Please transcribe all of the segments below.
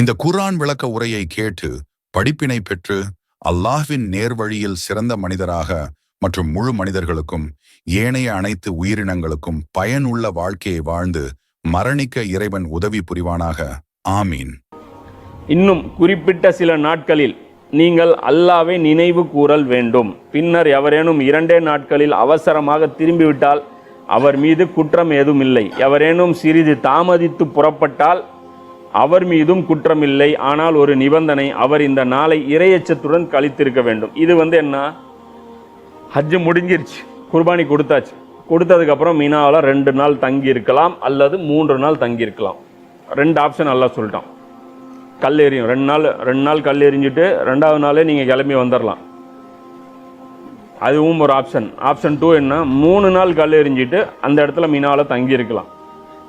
இந்த குர்ஆன் விளக்க உரையை கேட்டு படிப்பினை பெற்று அல்லாஹ்வின் நேர்வழியில் சிறந்த மனிதராக மற்றும் முழு மனிதர்களுக்கும் ஏனைய அனைத்து உயிரினங்களுக்கும் பயனுள்ள வாழ்க்கையை வாழ்ந்து மரணிக்க இறைவன் உதவி புரிவானாக. ஆமீன். இன்னும் குறிப்பிட்ட சில நாட்களில் நீங்கள் அல்லாவை நினைவு கூறல் வேண்டும். பின்னர் எவரேனும் இரண்டே நாட்களில் அவசரமாக திரும்பிவிட்டால் அவர் மீது குற்றம் ஏதும் இல்லை எவரேனும் சிறிது தாமதித்து புறப்பட்டால் அவர் மீதும் குற்றமில்லை. ஆனால் ஒரு நிபந்தனை அவர் இந்த நாளை இரையச்சத்துடன் கழித்திருக்க வேண்டும். இது வந்து என்ன? ஹஜ்ஜு முடிஞ்சிருச்சு. குர்பானி கொடுத்தாச்சு. கொடுத்ததுக்கப்புறம் மினாவில் ரெண்டு நாள் தங்கி இருக்கலாம் அல்லது மூன்று நாள் தங்கி இருக்கலாம் ரெண்டு ஆப்ஷன் நல்லா சொல்லிட்டான். கல் எறியும். ரெண்டு நாள் ரெண்டு நாள் கல் எறிஞ்சிட்டு ரெண்டாவது நாளே நீங்கள் கிளம்பி வந்துடலாம் அதுவும் ஒரு ஆப்ஷன் ஆப்ஷன் டூ என்ன? மூணு நாள் கல் எறிஞ்சிட்டு அந்த இடத்துல மினாவில் தங்கி இருக்கலாம்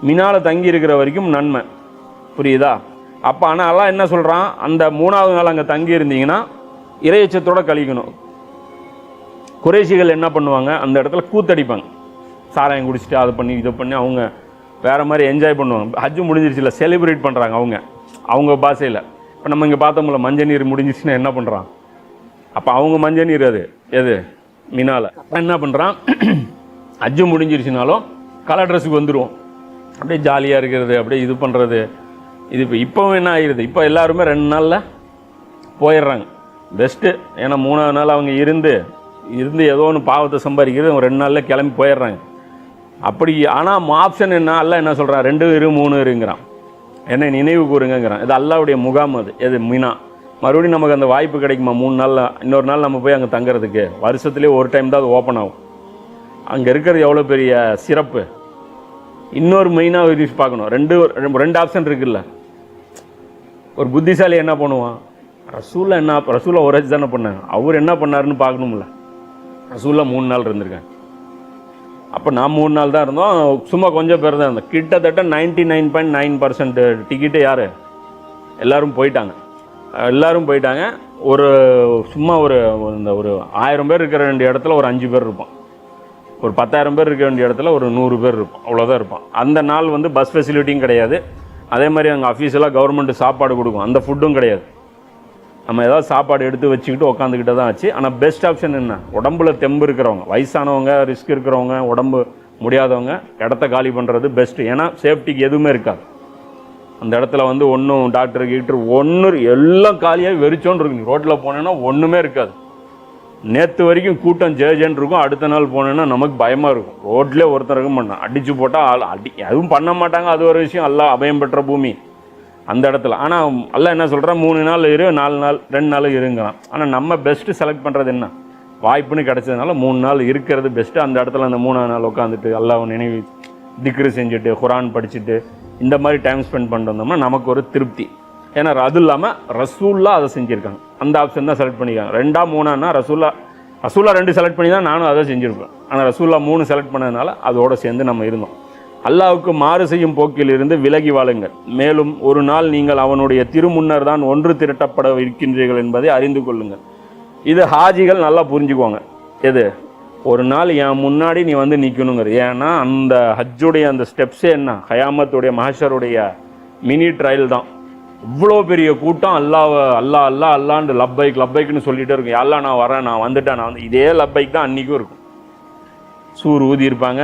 மினாவில் தங்கி இருக்கிற வரைக்கும் நன்மை. புரியுதா? அப்போ ஆனால் எல்லாம் என்ன சொல்கிறான் அந்த மூணாவது நாள் அங்கே தங்கி இருந்தீங்கன்னா இறையச்சத்தோடு கழிக்கணும். குறைசிகள் என்ன பண்ணுவாங்க? அந்த இடத்துல கூத்தடிப்பாங்க. சாராயம் குடிச்சிட்டு அதை பண்ணி இதை பண்ணி அவங்க வேறு மாதிரி என்ஜாய் பண்ணுவாங்க. ஹஜ்ஜு முடிஞ்சிருச்சுல செலிப்ரேட் பண்ணுறாங்க அவங்க. அவங்க பாஷையில். இப்போ நம்ம இங்கே பார்த்தோம்ல மஞ்சள் நீர் முடிஞ்சிச்சுன்னா என்ன பண்ணுறான் அப்போ அவங்க மஞ்சள் நீர் அது எது? மினால. என்ன பண்ணுறான் ஹஜ்ஜு முடிஞ்சிருச்சுனாலும் கலர் ட்ரெஸ்ஸுக்கு வந்துடுவோம் அப்படியே ஜாலியாக இருக்கிறது அப்படியே இது பண்ணுறது இது இப்போ இப்போவும் என்ன ஆகிடுது இப்போ எல்லாருமே ரெண்டு நாளில் போயிடுறாங்க. பெஸ்ட்டு ஏன்னா மூணாவது நாள் அவங்க இருந்து இருந்து ஏதோ ஒன்று பாவத்தை சம்பாதிக்கிறது அவங்க ரெண்டு நாளில் கிளம்பி போயிடுறாங்க. அப்படி ஆனால் ஆப்ஷன் என்ன? அல்ல என்ன சொல்கிறான் ரெண்டு இரு மூணு இருங்கிறான். என்னை நினைவு கூறுங்கிறான் இது அல்லாவுடைய முகாம் அது. எது? மீனா. மறுபடியும் நமக்கு அந்த வாய்ப்பு கிடைக்குமா? மூணு நாளில் இன்னொரு நாள் நம்ம போய் அங்கே தங்குறதுக்கு. வருஷத்துலேயே ஒரு டைம் தான் அது ஓப்பன் ஆகும். அங்கே இருக்கிறது எவ்வளோ பெரிய சிறப்பு? இன்னொரு மெயினாக ஒரு பார்க்கணும். ரெண்டு ரெண்டு ஆப்ஷன் இருக்குல்ல. ஒரு புத்திசாலி என்ன பண்ணுவான்? ரசூலா என்ன ரசூலா ஒரு தானே பண்ணாங்க அவர் என்ன பண்ணாருன்னு பார்க்கணும்ல. ரசூலா மூணு நாள் இருந்திருக்காங்க அப்போ நான் மூணு நாள் தான் இருந்தோம். சும்மா கொஞ்சம் பேர் தான் இருந்தோம். கிட்டத்தட்ட ninety nine point nine percent ticket யார்? எல்லாரும் போயிட்டாங்க. எல்லோரும் போயிட்டாங்க. ஒரு சும்மா ஒரு இந்த ஒரு ஆயிரம் பேர் இருக்கிற வேண்டிய இடத்துல ஒரு அஞ்சு பேர் இருப்பான். ஒரு பத்தாயிரம் பேர் இருக்க வேண்டிய இடத்துல ஒரு நூறு பேர் இருப்பான். அவ்வளோதான் இருப்பான். அந்த நாள் வந்து பஸ் ஃபெசிலிட்டியும் கிடையாது. அதே மாதிரி அங்கே அஃபீஷியலாக கவர்மெண்ட் சாப்பாடு கொடுக்கும். அந்த ஃபுட்டும் கிடையாது. நம்ம ஏதாவது சாப்பாடு எடுத்து வச்சுக்கிட்டு உக்காந்துக்கிட்டு தான் ஆச்சு. ஆனால் பெஸ்ட் ஆப்ஷன் என்ன? உடம்புல தெம்பு இருக்கிறவங்க வயசானவங்க ரிஸ்க் இருக்கிறவங்க உடம்பு முடியாதவங்க இடத்த காலி பண்ணுறது பெஸ்ட்டு ஏன்னா சேஃப்டிக்கு எதுவுமே இருக்காது. அந்த இடத்துல வந்து ஒன்றும் டாக்டர் கீக்டர் ஒன்று எல்லாம் காலியாக வெறிச்சோன்னு இருக்கு. ரோட்டில் போனேன்னா ஒன்றுமே இருக்காது. நேற்று வரைக்கும் கூட்டம் ஜேஜேன்னு இருக்கும். அடுத்த நாள் போனேன்னா நமக்கு பயமாக இருக்கும். ரோட்லேயே ஒருத்தர் இருக்க மாட்டான். அடித்து போட்டால் ஆள் அடி எதுவும் பண்ண மாட்டாங்க. அது ஒரு விஷயம். எல்லாம் அபயம் பெற்ற பூமி. அந்த இடத்துல. ஆனால் எல்லாம் என்ன சொல்கிறேன் மூணு நாள் இரு நாலு நாள் ரெண்டு நாள் இருங்கலாம் ஆனால் நம்ம பெஸ்ட்டு செலக்ட் பண்ணுறது என்ன? வாய்ப்புன்னு கிடச்சதுனால மூணு நாள் இருக்கிறது பெஸ்ட்டு அந்த இடத்துல அந்த மூணாவது நாள் உட்காந்துட்டு அல்லாஹ் நினைவு திக்ரு செஞ்சுட்டு குரான் படிச்சுட்டு இந்த மாதிரி டைம் ஸ்பெண்ட் பண்ணிட்டு வந்தோம்னா நமக்கு ஒரு திருப்தி. ஏன்னா அது இல்லாமல் ரசூல்லா அதை செஞ்சுருக்காங்க. அந்த ஆப்ஷன் தான் செலக்ட் பண்ணியிருக்காங்க ரெண்டா மூணான்னா ரசூல்லா ரசூல்லா ரெண்டு செலக்ட் பண்ணி தான் நானும் அதை செஞ்சுருப்பேன். ஆனால் ரசூல்லா மூணு செலக்ட் பண்ணதுனால அதோட சேர்ந்து நம்ம இருந்தோம். அல்லாவுக்கு மாறு செய்யும் போக்கில் இருந்து விலகி வாழுங்கள். மேலும் ஒரு நாள் நீங்கள் அவனுடைய திருமுன்னர் தான் ஒன்று திரட்டப்பட இருக்கின்றீர்கள் என்பதை அறிந்து கொள்ளுங்கள். இது ஹாஜிகள் நல்லா புரிஞ்சுக்குவாங்க. எது? ஒரு நாள் என் முன்னாடி நீ வந்து நிற்கணுங்கிற ஏன்னா அந்த ஹஜ்ஜுடைய அந்த ஸ்டெப்ஸே என்ன? ஹயாமத்துடைய மஹஷருடைய மினி ட்ரையல் தான். இவ்வளோ பெரிய கூட்டம் அல்லாஹ் அல்லா அல்லா அல்லாண்டு லப்பைக் லப்பைக்குன்னு சொல்லிகிட்டே இருக்கும். எல்லாம் நான் வரேன் நான் வந்துட்டேன் நான் வந்து. இதே லப்பைக் தான் அன்றைக்கும் இருக்கும். சூர் ஊதி இருப்பாங்க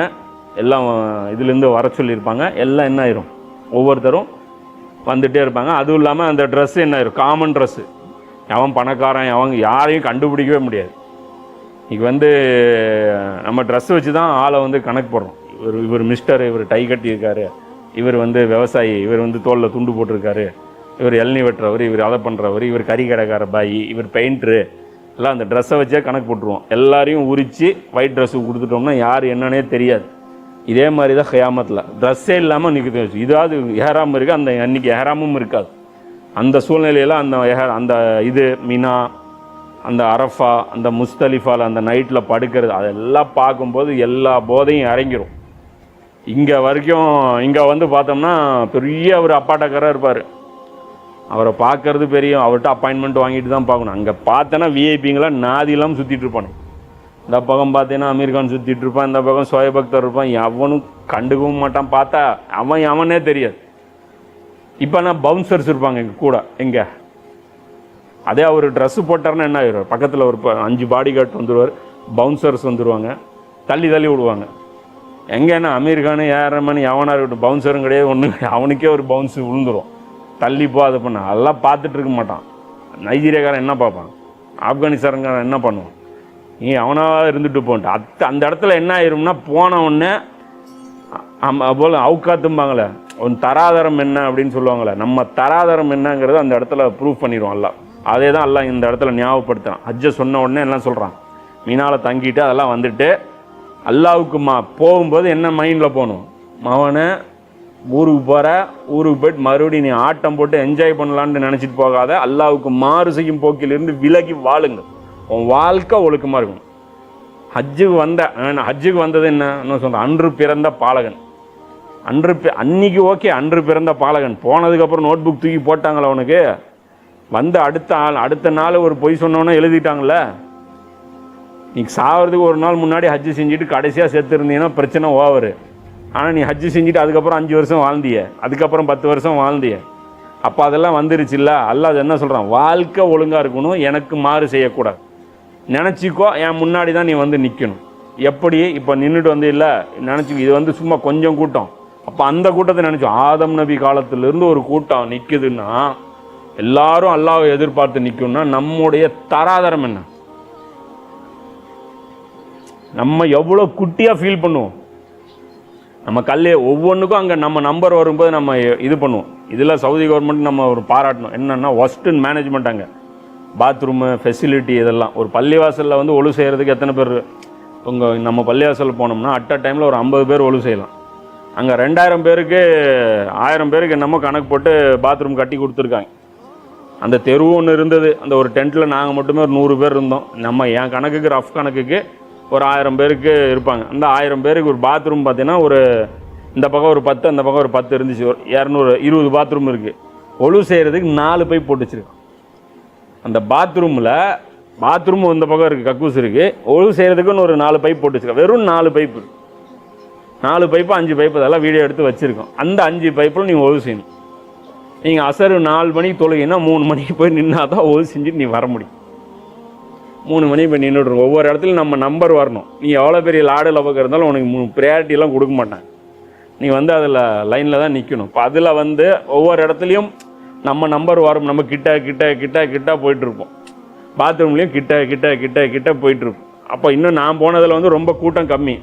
எல்லாம் இதுலேருந்து வர சொல்லியிருப்பாங்க எல்லாம் என்ன ஆயிரும்? ஒவ்வொருத்தரும் வந்துகிட்டே இருப்பாங்க. அதுவும் இல்லாமல் அந்த ட்ரெஸ்ஸு என்ன ஆயிரும்? காமன் ட்ரெஸ்ஸு அவன் பணக்காரன் அவங்க யாரையும் கண்டுபிடிக்கவே முடியாது. இன்றைக்கி வந்து நம்ம ட்ரெஸ் வச்சு தான் ஆளை வந்து கணக்கு போடுறோம். இவர் இவர் மிஸ்டர் இவர் டை கட்டியிருக்காரு. இவர் வந்து விவசாயி இவர் வந்து தோலில் துண்டு போட்டிருக்காரு. இவர் இளநீ வெட்டுறவர் இவர் அதை பண்ணுறவர் இவர் கறி கடைக்கார பாய் இவர் பெயிண்ட்ரு. எல்லாம் அந்த ட்ரெஸ்ஸை வச்சே கணக்கு போட்டுருவோம். எல்லாரையும் உரித்து ஒயிட் ட்ரெஸ்ஸு கொடுத்துட்டோம்னா யார் என்னன்னே தெரியாது. இதே மாதிரி தான் ஹயாமத்தில் ட்ரெஸ்ஸே இல்லாமல் நிற்க இதாவது ஏறாமல் இருக்குது அந்த அன்றைக்கி ஏறாமும் இருக்காது. அந்த சூழ்நிலையில் அந்த அந்த இது மினா அந்த அரஃபா அந்த முஸ்தலிஃபால் அந்த நைட்டில் படுக்கிறது அதெல்லாம் பார்க்கும்போது எல்லா போதையும் இறங்கிடும் இங்கே வரைக்கும் இங்கே வந்து பார்த்தோம்னா பெரிய அவர் அப்பாட்டக்காராக இருப்பார். அவரை பார்க்கறது பெரிய அவர்கிட்ட அப்பாயின்மெண்ட் வாங்கிட்டு தான் பார்க்கணும். அங்கே பார்த்தேன்னா விஐபிங்களாம் இல்லாமல் சுற்றிட்டு இருப்பானு. இந்த பக்கம் பார்த்தீங்கன்னா அமீர் கான் சுற்றிட்டு இருப்பான். இந்த பக்கம் சோயபக்தர் இருப்பான். எவனும் கண்டுக்கவும் மாட்டான். பார்த்தா அவன் அவனே தெரியாது. இப்போ நான் பவுன்சர்ஸ் இருப்பாங்க எங்கள் கூட எங்கே? அதே அவர் ட்ரெஸ்ஸு போட்டார்னா என்ன ஆயிரும்? பக்கத்தில் ஒரு அஞ்சு பாடி கார்ட் வந்துடுவார் பவுன்சர்ஸ் வந்துடுவாங்க தள்ளி தள்ளி விடுவாங்க. எங்கன்னா அமீர் கானு ஏஆர்எம்னு எவனாக இருக்கட்டும் பவுன்சரும் கிடையாது ஒன்று அவனுக்கே ஒரு பவுன்ஸ் விழுந்துரும் தள்ளி அதை பண்ண. அதெல்லாம் பார்த்துட்டு இருக்க மாட்டான். நைஜீரியாக்காரன் என்ன பார்ப்பான்? ஆப்கானிஸ்தான்காரன் என்ன பண்ணுவான்? நீ அவனாக இருந்துட்டு போன்ட்டு அத்த அந்த இடத்துல என்ன ஆயிரும்னா போன உடனே போல் அவுக்காத்தும்பாங்களே உன் தராதரம் என்ன அப்படின்னு சொல்லுவாங்களே நம்ம தராதரம் என்னங்கிறத அந்த இடத்துல ப்ரூவ் பண்ணிடுவோம் அல்லாஹ். அதே தான் எல்லாம் இந்த இடத்துல ஞாபகப்படுத்துகிறான் ஹஜ்ஜை சொன்ன உடனே எல்லாம் சொல்கிறான் மீனால தங்கிட்டு அதெல்லாம் வந்துட்டு அல்லாவுக்கு மா போகும்போது என்ன மைண்டில் போகணும்? மவனை ஊருக்கு போகிற ஊருக்கு போயிட்டு மறுபடியும் நீ ஆட்டம் போட்டு என்ஜாய் பண்ணலான்னு நினச்சிட்டு போகாத. அல்லாவுக்கு மாறு செய்யும் போக்கிலிருந்து விலகி வாழுங்க. உன் வாழ்க்கை ஒழுக்கமாக இருக்கும் ஹஜ்ஜுக்கு வந்த ஹஜ்ஜுக்கு வந்தது என்ன? என்ன சொல்கிறேன் அன்று பிறந்த பாலகன். அன்று அன்னைக்கு ஓகே அன்று பிறந்த பாலகன். போனதுக்கப்புறம் நோட் புக் தூக்கி போட்டாங்களே அவனுக்கு வந்து அடுத்த ஆள் அடுத்த நாள் ஒரு பொய் சொன்னவனே எழுதிட்டாங்கல்ல? நீ சாகிறதுக்கு ஒரு நாள் முன்னாடி ஹஜ்ஜு செஞ்சுட்டு கடைசியாக செத்துருந்தீங்கன்னா பிரச்சனை ஓவர் ஆனால் நீ ஹஜ்ஜு செஞ்சுட்டு அதுக்கப்புறம் அஞ்சு வருஷம் வாழ்ந்திய. அதுக்கப்புறம் பத்து வருஷம் வாழ்ந்திய. அப்போ அதெல்லாம் வந்துருச்சுல்ல? அல்ல அது என்ன சொல்கிறான் வாழ்க்கை ஒழுங்காக இருக்கணும் எனக்கு மாறு செய்யக்கூடாது. நினச்சிக்கோ என் முன்னாடி தான் நீ வந்து நிற்கணும் எப்படி? இப்போ நின்றுட்டு வந்து இல்லை நினச்சிக்கோ இது வந்து சும்மா கொஞ்சம் கூட்டம். அப்போ அந்த கூட்டத்தை நினச்சோம். ஆதம் நபி காலத்திலேருந்து ஒரு கூட்டம் நிற்குதுன்னா எல்லாரும் அல்லாவை எதிர்பார்த்து நிற்கும்னா நம்முடைய தராதரம் என்ன? நம்ம எவ்வளோ குட்டியாக ஃபீல் பண்ணுவோம். நம்ம கல்லே ஒவ்வொன்றுக்கும் அங்கே நம்ம நம்பர் வரும்போது நம்ம இது பண்ணுவோம். இதில் சவுதி கவர்மெண்ட் நம்ம ஒரு பாராட்டணும். என்னென்னா ஒஸ்டன் மேனேஜ்மெண்ட் அங்கே. பாத்ரூமு ஃபெசிலிட்டி இதெல்லாம். ஒரு பள்ளிவாசலில் வந்து ஒழு செய்கிறதுக்கு எத்தனை பேர்? உங்கள் நம்ம பள்ளிவாசல் போனோம்னா அட் அ டைமில் ஒரு ஐம்பது பேர் ஒழு செய்யலாம். அங்கே ரெண்டாயிரம் பேருக்கு ஆயிரம் பேருக்கு என்னமோ கணக்கு போட்டு பாத்ரூம் கட்டி கொடுத்துருக்காங்க. அந்த தெரு ஒன்று இருந்தது. அந்த ஒரு டென்ட்டில் நாங்கள் மட்டுமே ஒரு நூறு பேர் இருந்தோம். நம்ம என் கணக்குக்கு ரஃப் கணக்குக்கு ஒரு ஆயிரம் பேருக்கு இருப்பாங்க. அந்த ஆயிரம் பேருக்கு ஒரு பாத்ரூம் பார்த்தீங்கன்னா ஒரு இந்த பக்கம் ஒரு பத்து அந்த பக்கம் ஒரு பத்து இருந்துச்சு. ஒரு இரநூறு இருபது பாத்ரூம் இருக்குது ஒழு செய்கிறதுக்கு நாலு பைப் போட்டு வச்சுருக்கோம். அந்த பாத்ரூமில் பாத்ரூம் இந்த பக்கம் இருக்குது கக்கூஸ் இருக்குது ஒழு செய்கிறதுக்குன்னு ஒரு நாலு பைப் போட்டு வச்சுருக்கோம். வெறும் நாலு பைப்பு நாலு பைப்பு அஞ்சு பைப்பு அதெல்லாம் வீடியோ எடுத்து வச்சுருக்கோம். அந்த அஞ்சு பைப்பில் நீங்கள் ஒழு செய்யணும். நீங்கள் அசரு நாலு மணிக்கு தொழுகினா மூணு மணிக்கு போய் நின்னா தான் ஒழு செஞ்சுட்டு நீ வர முடியும். மூணு மணிக்கு இப்போ நின்றுடுறோம் ஒவ்வொரு இடத்துலையும் நம்ம நம்பர் வரணும். நீ எவ்வளோ பெரிய லாடு லவக்கு இருந்தாலும் உனக்கு மூணு ப்ரையாரிட்டிலாம் கொடுக்க மாட்டாங்க. நீ வந்து அதில் லைனில் தான் நிற்கணும் இப்போ அதில் வந்து ஒவ்வொரு இடத்துலையும் நம்ம நம்பர் வரும். நம்ம கிட்ட கிட்ட கிட்ட கிட்ட போயிட்டுருப்போம் பாத்ரூம்லேயும் கிட்ட கிட்ட கிட்ட கிட்ட போயிட்டுருப்போம் அப்போ இன்னும் நான் போனதில் வந்து ரொம்ப கூட்டம் கம்மி.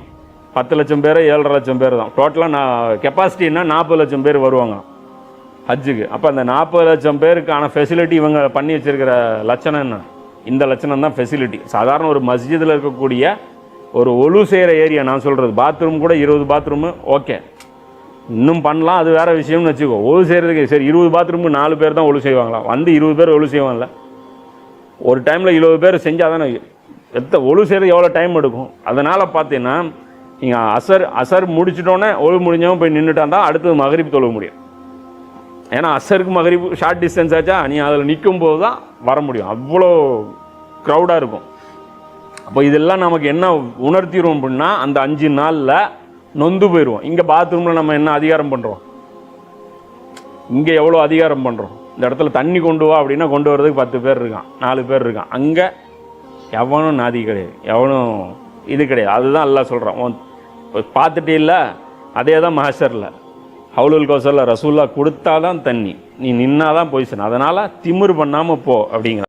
பத்து லட்சம் பேர் ஏழரை லட்சம் பேர் தான். டோட்டலாக நான் கெப்பாசிட்டின்னா நாற்பது லட்சம் பேர் வருவாங்க. ஹஜ்ஜுக்கு. அப்போ அந்த நாற்பது லட்சம் பேருக்கான ஃபெசிலிட்டி இவங்க பண்ணி வச்சிருக்கிற லட்சணம் என்ன? இந்த லட்சணம் தான் ஃபெசிலிட்டி சாதாரண ஒரு மஸ்ஜிதில் இருக்கக்கூடிய ஒரு ஒழு செய்கிற ஏரியா நான் சொல்கிறது பாத்ரூம் கூட இருபது பாத்ரூமு ஓகே இன்னும் பண்ணலாம் அது வேறு விஷயம்னு வச்சுக்கோ. ஒழு செய்கிறதுக்கு சரி இருபது பாத்ரூமுக்கு நாலு பேர் தான் ஒழு செய்வாங்களா? வந்து இருபது பேர் ஒழு செய்வாங்கல்ல. ஒரு டைமில் இருபது பேர் செஞ்சால் தானே எத்த ஒழு செய்கிறது எவ்வளோ டைம் எடுக்கும்? அதனால் பார்த்தீங்கன்னா நீங்கள் அசர் அசர் முடிச்சிட்டோன்னே ஒழு முடிஞ்சவன் போய் நின்றுட்டா தான் அடுத்தது மகரிப் தொழுக முடியும். ஏன்னா அசருக்கு மகரிப்பு ஷார்ட் டிஸ்டன்ஸ் ஆச்சா நீ அதில் நிற்கும் போது தான் வர முடியும். அவ்வளோ க்ரௌடாக இருக்கும். அப்போ இதெல்லாம் நமக்கு என்ன உணர்த்திடுவோம் அப்படின்னா அந்த அஞ்சு நாளில் நொந்து போயிடுவோம் இங்கே பாத்ரூமில் நம்ம என்ன அதிகாரம் பண்ணுறோம் இங்கே எவ்வளோ அதிகாரம் பண்ணுறோம் இந்த இடத்துல தண்ணி கொண்டு வா அப்படின்னா கொண்டு வரதுக்கு பத்து பேர் இருக்கான் நாலு பேர் இருக்கான். அங்கே எவனும் நாதி கிடையாது. எவனும் இது கிடையாது. அதுதான் எல்லாம் சொல்கிறான் பார்த்துட்டே இல்லை அதே தான் மஹஷரில் ஹவுலுல் கௌசரில் ரசூல்லா கொடுத்தாதான் தண்ணி. நீ நின்னாதான் பொய்சன் அதனால் திமிரு பண்ணாமல் போ அப்படிங்கிற